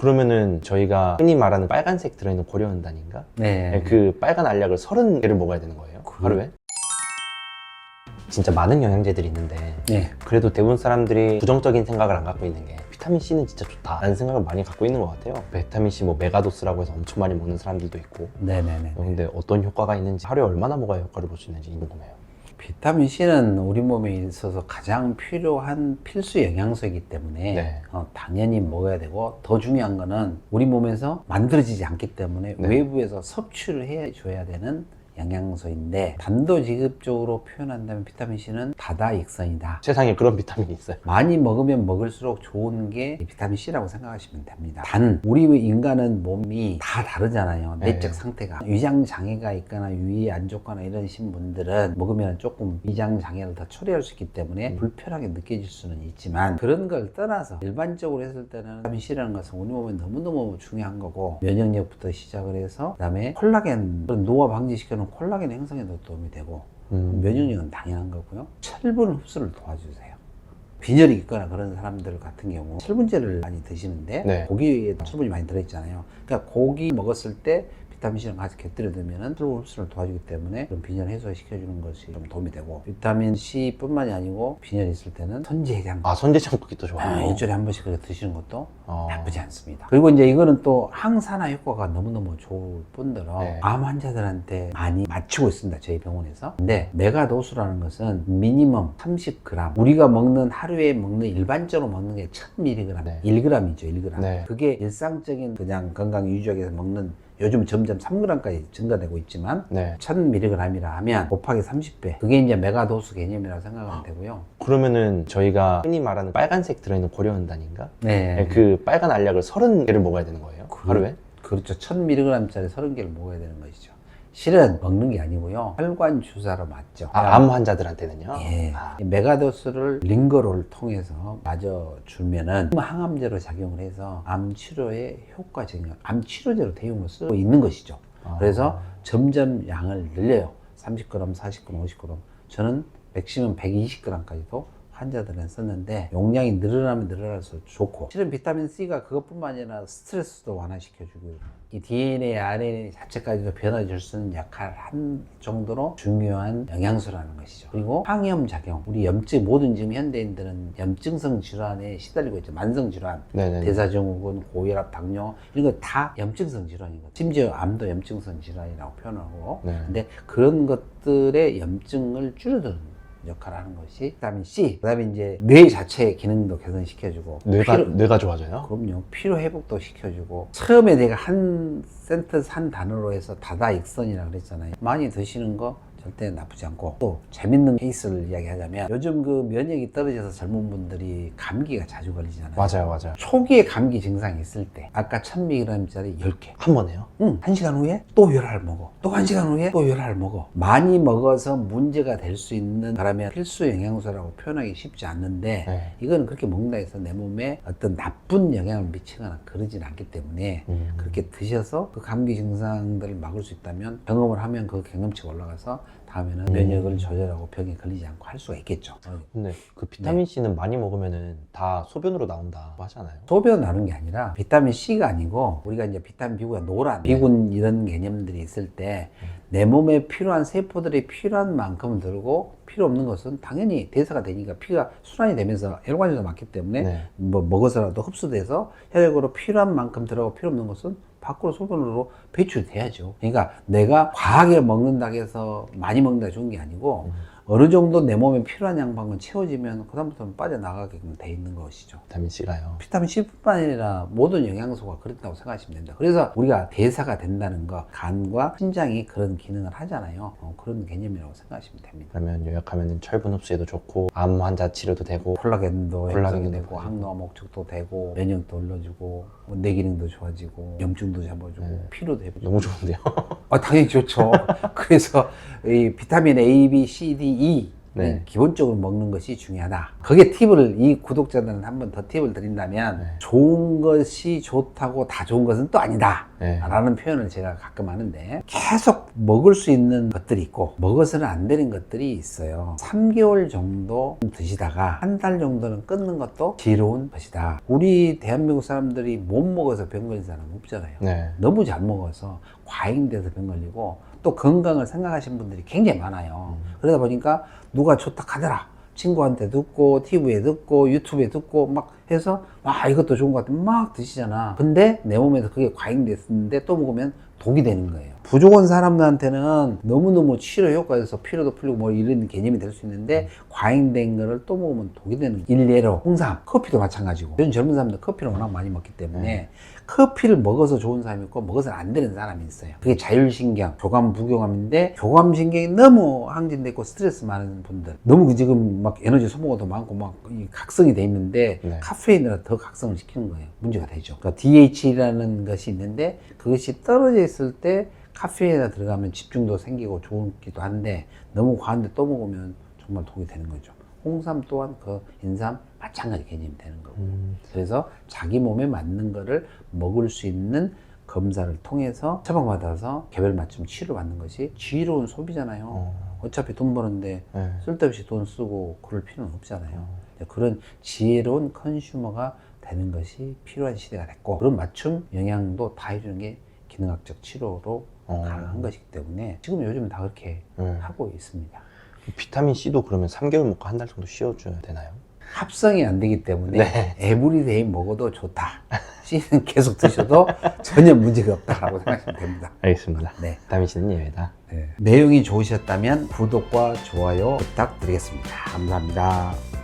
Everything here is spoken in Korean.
그러면은 저희가 흔히 말하는 빨간색 들어있는 고려은단인가? 네. 그 빨간 알약을 30개를 먹어야 되는 거예요. 그- 하루에? 진짜 많은 영양제들이 있는데 네. 그래도 대부분 사람들이 부정적인 생각을 안 갖고 있는 게 비타민 C는 진짜 좋다라는 생각을 많이 갖고 있는 것 같아요. 비타민 C 뭐 메가도스라고 해서 엄청 많이 먹는 사람들도 있고. 네네네. 근데 어떤 효과가 있는지 하루에 얼마나 먹어야 효과를 볼 수 있는지 궁금해요. 비타민 C는 우리 몸에 있어서 가장 필요한 필수 영양소이기 때문에 네. 어, 당연히 먹어야 되고 더 중요한 거는 우리 몸에서 만들어지지 않기 때문에 네. 외부에서 섭취를 해줘야 되는 영양소인데 단도직입적으로 표현한다면 비타민 C는 다다익선이다. 세상에 그런 비타민이 있어요. 많이 먹으면 먹을수록 좋은 게 비타민 C라고 생각하시면 됩니다. 단 우리 인간은 몸이 다 다르잖아요. 네. 내적 상태가 위장 장애가 있거나 위에 안 좋거나 이러신 분들은 먹으면 조금 위장 장애를 더 처리할 수 있기 때문에 음. 불편하게 느껴질 수는 있지만 그런 걸 떠나서 일반적으로 했을 때는 비타민 C라는 것은 우리 몸에 너무너무 중요한 거고 면역력부터 시작을 해서 그다음에 콜라겐 노화 방지시켜놓은 콜라겐 형성에도 도움이 되고 음. 면역력은 당연한 거고요. 철분 흡수를 도와주세요. 빈혈이 있거나 그런 사람들 같은 경우 철분제를 많이 드시는데 네. 고기에 철분이 많이 들어있잖아요. 그러니까 고기 먹었을 때 비타민 C랑 같이 곁들여 두면은 철분 흡수를 도와주기 때문에 그런 빈혈 해소시켜주는 것이 좀 도움이 되고 비타민 C뿐만이 아니고 빈혈이 있을 때는 선지해장 아 선제장 먹기 또 아, 좋아요. 일주일에 한 번씩 그렇게 드시는 것도 어. 나쁘지 않습니다. 그리고 이제 이거는 또 항산화 효과가 너무너무 좋을 뿐더러 네. 암 환자들한테 많이 맞추고 있습니다. 저희 병원에서. 근데 메가도수라는 것은 미니멈 30g. 우리가 먹는 하루에 먹는 일반적으로 먹는 게 1000mg. 네. 1g이죠, 1g. 네. 그게 일상적인 그냥 건강 유지하기 위해서 먹는 요즘 점점 3g까지 증가되고 있지만 네. 1000mg이라 하면 곱하기 30배. 그게 이제 메가도수 개념이라고 생각하면 되고요. 그러면은 저희가 흔히 말하는 빨간색 들어있는 고려은단인가? 네. 그 빨간 알약을 30개를 먹어야 되는 거예요. 그- 하루에? 그렇죠. 1000mg짜리 30개를 먹어야 되는 것이죠. 실은 먹는 게 아니고요. 혈관 주사로 맞죠. 아, 암 환자들한테는요? 예. 아, 이 메가도스를 링거를 통해서 맞아 주면은 항암제로 작용을 해서 암 치료에 효과적인 암 치료제로 대용을 쓰고 있는 것이죠. 아. 그래서 점점 양을 늘려요. 30g, 40g, 50g. 저는 맥시멈 120g까지도 환자들은 썼는데 용량이 늘어나면 늘어날수록 좋고 실은 비타민 C가 그것뿐만 아니라 스트레스도 완화시켜주고 이 DNA, RNA 자체까지도 변화 줄 수 있는 역할을 한 정도로 중요한 영양소라는 것이죠. 그리고 항염 작용. 우리 염증 모든 지금 현대인들은 염증성 질환에 시달리고 있죠. 만성 질환. 대사증후군, 고혈압, 당뇨 이런 거 다 염증성 질환이거든요. 심지어 암도 염증성 질환이라고 표현하고 네. 근데 그런 것들의 염증을 줄여드는 역할을 하는 것이. 비타민 C. 그다음에 이제 뇌 자체의 기능도 개선시켜주고. 뇌가, 피로- 뇌가 좋아져요? 그럼요. 피로 회복도 시켜주고. 처음에 내가 한한 단어로 해서 다다익선이라고 그랬잖아요. 많이 드시는 거 절대 나쁘지 않고 또 재밌는 케이스를 이야기하자면 요즘 그 면역이 떨어져서 젊은 분들이 감기가 자주 걸리잖아요 맞아요, 맞아요. 초기에 감기 증상이 있을 때 아까 1000mg짜리 10개 한 번에요? 응, 한 시간 후에 또 열알 먹어. 또한 시간 후에 또 열알 먹어. 많이 먹어서 문제가 될 수 있는 거라면 필수 영양소라고 표현하기 쉽지 않는데 네. 이거는 그렇게 먹는다 해서 내 몸에 어떤 나쁜 영향을 미치거나 그러진 않기 때문에 음. 그렇게 드셔서 그 감기 증상들을 막을 수 있다면 경험을 하면 그 경험치가 올라가서 다음에는 음. 면역을 조절하고 병에 걸리지 않고 할 수가 있겠죠. 어, 근데 그 비타민 C는 많이 먹으면은 다 소변으로 나온다 고 하잖아요. 소변 나는 게 아니라 비타민 C가 아니고 우리가 이제 비타민 B가 노란 비군 이런 개념들이 있을 때 내 몸에 필요한 세포들이 필요한 만큼 들고 필요 없는 것은 당연히 대사가 되니까 피가 순환이 되면서 혈관에서 막기 때문에 네. 뭐 먹어서라도 흡수돼서 혈액으로 필요한 만큼 들어가고 필요 없는 것은 밖으로 소변으로 배출돼야죠. 그러니까 내가 과하게 먹는다고 해서 많이 먹는다 좋은 게 아니고 어느 정도 내 몸에 필요한 양방은 채워지면 그다음부터는 빠져나가게끔 돼 있는 것이죠. 비타민 C가요. 비타민 C뿐만 아니라 모든 영양소가 그렇다고 생각하시면 됩니다. 그래서 우리가 대사가 된다는 거, 간과 신장이 그런 기능을 하잖아요. 어, 그런 개념이라고 생각하시면 됩니다. 그러면 요약하면 철분 흡수에도 좋고 암 환자 치료도 되고 콜라겐도 콜라겐도 되고. 항노화 목적도 되고 면역도 올려주고 뭐뇌 기능도 좋아지고 염증도 잡아주고 네. 피로도 해주고 너무 좋은데요? 아, 당연히 좋죠. 그래서 이 비타민 A, B, C, D, E 네. 기본적으로 먹는 것이 중요하다. 거기에 팁을 이 구독자들은 한 번 더 팁을 드린다면 네. 좋은 것이 좋다고 다 좋은 것은 또 아니다. 네. 라는 표현을 제가 가끔 하는데 계속 먹을 수 있는 것들이 있고 먹어서는 안 되는 것들이 있어요 3개월 정도 드시다가 한 달 정도는 끊는 것도 지혜로운 것이다 우리 대한민국 사람들이 못 먹어서 병 걸린 사람은 없잖아요 네. 너무 잘 먹어서 과잉돼서 병 걸리고 또 건강을 생각하시는 분들이 굉장히 많아요. 그러다 보니까 누가 좋다 하더라. 친구한테 듣고 TV에 듣고 유튜브에 듣고 막 해서 아 이것도 좋은 것 같아 막 드시잖아. 근데 내 몸에서 그게 과잉됐는데 또 먹으면 독이 되는 거예요. 부족한 사람들한테는 너무너무 치료 효과에서 피로도 풀리고 뭐 이런 개념이 될 수 있는데 과잉된 거를 또 먹으면 독이 되는. 일례로 홍삼, 커피도 마찬가지고 요즘 젊은 사람들 커피를 워낙 많이 먹기 때문에 커피를 먹어서 좋은 사람이 있고 먹어서는 안 되는 사람이 있어요. 그게 자율신경, 교감, 부교감인데 교감신경이 너무 항진돼 있고 스트레스 많은 분들 너무 지금 막 에너지 소모가 더 많고 막이 각성이 돼 있는데 네. 카페인으로 더 각성을 시키는 거예요. 문제가 되죠. 그러니까 DH라는 것이 있는데 그것이 떨어져 있을 때 카페인에 들어가면 집중도 생기고 좋기도 한데 너무 과한데 또 먹으면 정말 독이 되는 거죠. 홍삼 또한 그 인삼 마찬가지 개념이 되는 거고. 음, 그래서 자기 몸에 맞는 거를 먹을 수 있는 검사를 통해서 처방받아서 개별 맞춤 치료 받는 것이 지혜로운 소비잖아요. 어, 어차피 돈 버는데 네. 쓸데없이 돈 쓰고 그럴 필요는 없잖아요. 그런 지혜로운 컨슈머가 되는 것이 필요한 시대가 됐고 그런 맞춤 영양도 다 해주는 게 기능학적 치료로 어. 가능한 것이기 때문에 지금 요즘 다 그렇게 네. 하고 있습니다. 비타민 C도 그러면 3개월 먹고 한 달 정도 쉬어줘야 되나요? 합성이 안 되기 때문에 네. 에브리데이 먹어도 좋다. C는 계속 드셔도 전혀 문제가 없다라고 생각하시면 됩니다. 알겠습니다. 네. 비타민 C는 예외다. 네. 내용이 좋으셨다면 구독과 좋아요 부탁드리겠습니다. 감사합니다.